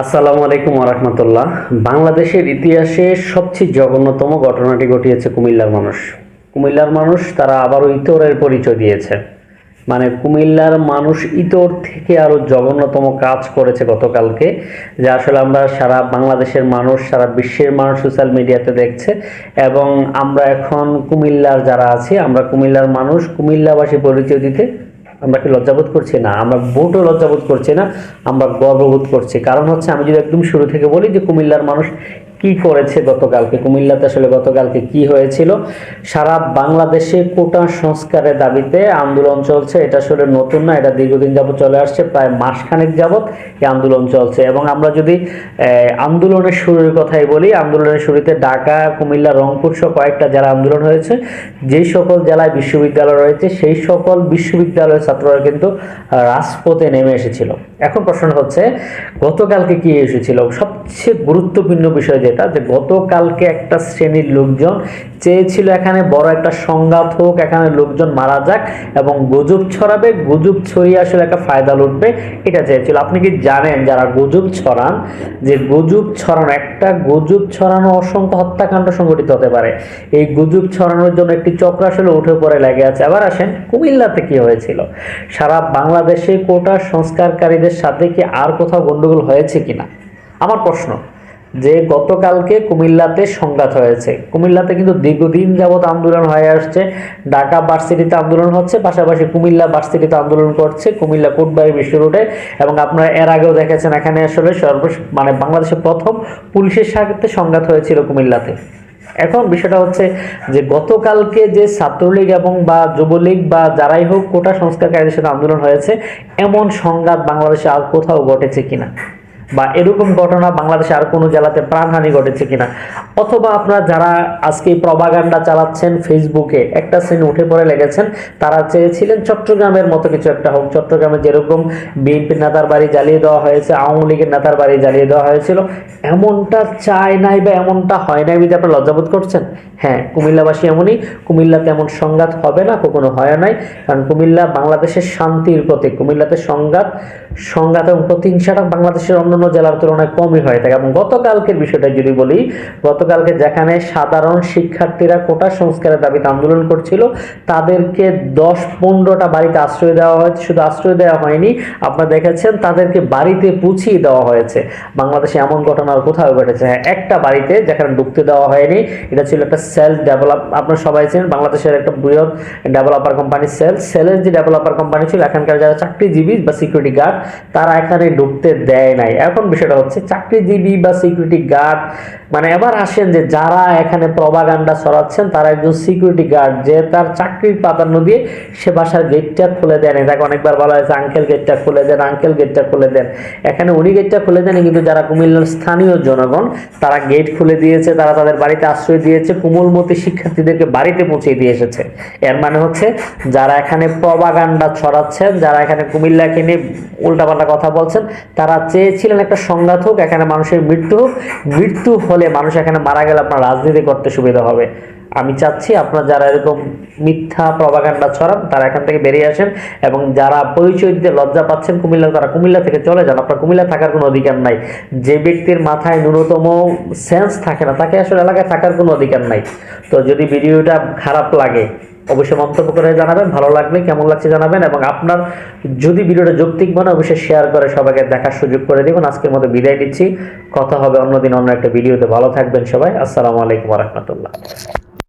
আসসালামু আলাইকুম রহমতুল্লাহ। বাংলাদেশের ইতিহাসে সবচেয়ে জঘন্যতম ঘটনাটি ঘটিয়েছে কুমিল্লার মানুষ। কুমিল্লার মানুষ তারা আবারও ইতরের পরিচয় দিয়েছে। মানে কুমিল্লার মানুষ ইতর থেকে আরও জঘন্যতম কাজ করেছে গতকালকে, যে আসলে আমরা সারা বাংলাদেশের মানুষ, সারা বিশ্বের মানুষ সোশ্যাল মিডিয়াতে দেখছে। এবং আমরা এখন কুমিল্লার যারা আছি, আমরা কুমিল্লার মানুষ, কুমিল্লাবাসী পরিচয় দিতে আমরা কি লজ্জাবোধ করছি না? আমরা মোটেও লজ্জাবোধ করছি না, আমরা গর্ববোধ করছি। কারণ হচ্ছে আমি যদি একদম শুরু থেকে বলি যে কুমিল্লার মানুষ কি করেছে গতকালকে? কুমিল্লাতে আসলে গতকালকে কি হয়েছিল? সারা বাংলাদেশে কোটা সংস্কারের দাবিতে আন্দোলন চলছে। এটা আসলে নতুন না, এটা দীর্ঘদিন যাবত চলে আসছে, প্রায় মাসখানেক যাবৎ এই আন্দোলন চলছে। এবং আমরা যদি আন্দোলনের শুরুর কথাই বলি, আন্দোলনের শুরুতে ঢাকা, কুমিল্লা, রংপুর সহ কয়েকটা জেলা আন্দোলন হয়েছে। যেই সকল জেলায় বিশ্ববিদ্যালয় রয়েছে, সেই সকল বিশ্ববিদ্যালয়ের ছাত্ররা কিন্তু রাজপথে নেমে এসেছিল। এখন প্রশ্ন হচ্ছে, গতকালকে কি এসেছিল? সবচেয়ে গুরুত্বপূর্ণ বিষয় যেটা, যে গতকালকে একটা শ্রেণির লোকজন চেয়েছিল এখানে বড় একটা সংঘাত হোক, এখানে লোকজন মারা যাক এবং গুজব ছড়াবে, গুজব ছড়িয়ে আসলে একটা ফায়দা লুটবে, এটা চেয়েছিল। আপনি কি জানেন যারা গুজব ছড়ান, যে গুজব ছড়ানো, একটা গুজব ছড়ানো অসংখ্য হত্যাকাণ্ড সংঘটিত হতে পারে। এই গুজব ছড়ানোর জন্য একটি চক্র আসলে উঠে পড়ে, লেগে আছে। আবার আসেন, কুমিল্লাতে কি হয়েছিল? সারা বাংলাদেশে কোটা সংস্কারকারীদের সাথে কি আর কোথাও গন্ডগোল হয়েছে কিনা? আমার প্রশ্ন, যে গতকালকে কুমিল্লাতে সংঘাত হয়েছে। কুমিল্লাতে কিন্তু দীর্ঘদিন যাবৎ আন্দোলন হয়ে আসছে। ঢাকা ভার্সিটিতে আন্দোলন হচ্ছে, পাশাপাশি কুমিল্লা ভার্সিটিতে আন্দোলন করছে, কুমিল্লা কোটবাড়ি বিশ্ব রোডে। এবং আপনারা এর আগেও দেখেছেন এখানে আসলে সর্ব মানে বাংলাদেশের প্রথম পুলিশের সাথে সংঘাত হয়েছিল কুমিল্লাতে। এখন বিষয়টা হচ্ছে যে গতকালকে যে ছাত্রলীগ এবং বা যুবলীগ বা যারাই হোক কোটা সংস্কারকারীদের সাথে আন্দোলন হয়েছে, এমন সংঘাত বাংলাদেশে আর কোথাও ঘটেছে কিনা? বা এরকম ঘটনা বাংলাদেশে আর কোনো জেলাতে প্রাণহানি ঘটেছে কিনা? অথবা আপনারা যারা আজকে প্রবাগান্ডা চালাচ্ছেন ফেসবুকে একটা শ্রেণি উঠে পড়ে লেগেছেন, তারা চেয়েছিলেন চট্টগ্রামের মতো কিছু একটা হোক। চট্টগ্রামে যেরকম বিএনপির নেতার বাড়ি জ্বালিয়ে দেওয়া হয়েছে, আওয়ামী লীগের নেতার বাড়ি জ্বালিয়ে দেওয়া হয়েছিল, এমনটা চায় নাই বা এমনটা হয় নাই বিধে আপনারা লজ্জাবোধ করছেন? হ্যাঁ কুমিল্লাবাসী এমনই। কুমিল্লাতে এমন সংঘাত হবে না, কখনো হয় নাই। কারণ কুমিল্লা বাংলাদেশের শান্তির প্রতীক। কুমিল্লাতে সংঘাত সংঘাত এবং প্রতিহিংসাটা বাংলাদেশের অন্যান্য জেলার তুলনায় কমই হয়ে থাকে। এবং গতকালকের বিষয়টা যদি বলি, গতকালকে যেখানে সাধারণ শিক্ষার্থীরা কোটা সংস্কারের দাবিতে আন্দোলন করছিল, তাদেরকে দশ পনেরোটা বাড়িতে আশ্রয় দেওয়া হয়েছে। শুধু আশ্রয় দেওয়া হয়নি, আপনারা দেখেছেন তাদেরকে বাড়িতে পুছিয়ে দেওয়া হয়েছে। বাংলাদেশে এমন ঘটনা আর কোথাও ঘটেছে? হ্যাঁ একটা বাড়িতে যেখানে ঢুকতে দেওয়া হয়নি। এটা ছিল একটা সেলফ ডেভেলপ, আপনারা সবাই চেন বাংলাদেশের একটা বৃহৎ ডেভেলপার কোম্পানি সেল। সেলের যে ডেভেলপার কোম্পানি ছিল, এখানকার যারা চাকরিজীবী বা সিকিউরিটি গার্ড তারা এখানে ঢুকতে দেয় নাই। এখন বিষয়টা হচ্ছে চাকরিজীবী বা সিকিউরিটি গার্ড মানে এবার আসেন যে যারা এখানে প্রবাগান্ডা ছড়াচ্ছেন, তারা একজন সিকিউরিটি গার্ড যে তার চাকরির প্রাধান্য দিয়ে সে বাসার গেটটা খুলে দেন। তাকে অনেকবার বলা হয়েছে আঙ্কেল গেটটা খুলে দেন আঙ্কেল গেটটা খুলে দেন। এখানে উনি গেটটা খুলে দেন কিন্তু যারা কুমিল্লার স্থানীয় জনগণ, তারা গেট খুলে দিয়েছে, তারা তাদের বাড়িতে আশ্রয় দিয়েছে, কোমলমতি শিক্ষার্থীদেরকে বাড়িতে পৌঁছে দিয়ে এসেছে। এর মানে হচ্ছে, যারা এখানে প্রবাগান্ডা ছড়াচ্ছেন, যারা এখানে কুমিল্লাকে নিয়ে উল্টাপাল্টা কথা বলছেন, তারা চেয়েছিলেন একটা সংঘাত হোক, এখানে মানুষের মৃত্যু হোক। মৃত্যু হলে মানুষ এখানে মারা গেলে আপনার রাজনীতি করতে সুবিধা হবে। আমি চাচ্ছি আপনার যারা এরকম মিথ্যা প্রবাগান্ডা ছড়ান, তারা এখান থেকে বেরিয়ে আসেন এবং যারা পরিচয় দিতে লজ্জা পাচ্ছেন কুমিল্লা, তারা কুমিল্লা থেকে চলে যান। আপনার কুমিল্লা থাকার কোনো অধিকার নাই। যে ব্যক্তির মাথায় ন্যূনতম সেন্স থাকে না, তাকে আসলে এলাকায় থাকার কোনো অধিকার নাই। তো যদি ভিডিওটা খারাপ লাগে অবশ্যই মন্তব্য করে জানাবেন, ভালো লাগবে কেমন লাগছে জানাবেন এবং আপনার যদি ভিডিওটা যৌক্তিক মনে অবশ্যই শেয়ার করে সবাইকে দেখার সুযোগ করে দেবেন। আজকের মতো বিদায় নিচ্ছি। কথা হবে অন্যদিন অন্য একটা ভিডিওতে। ভালো থাকবেন সবাই। আসসালামু আলাইকুম রহমতুল্লাহ।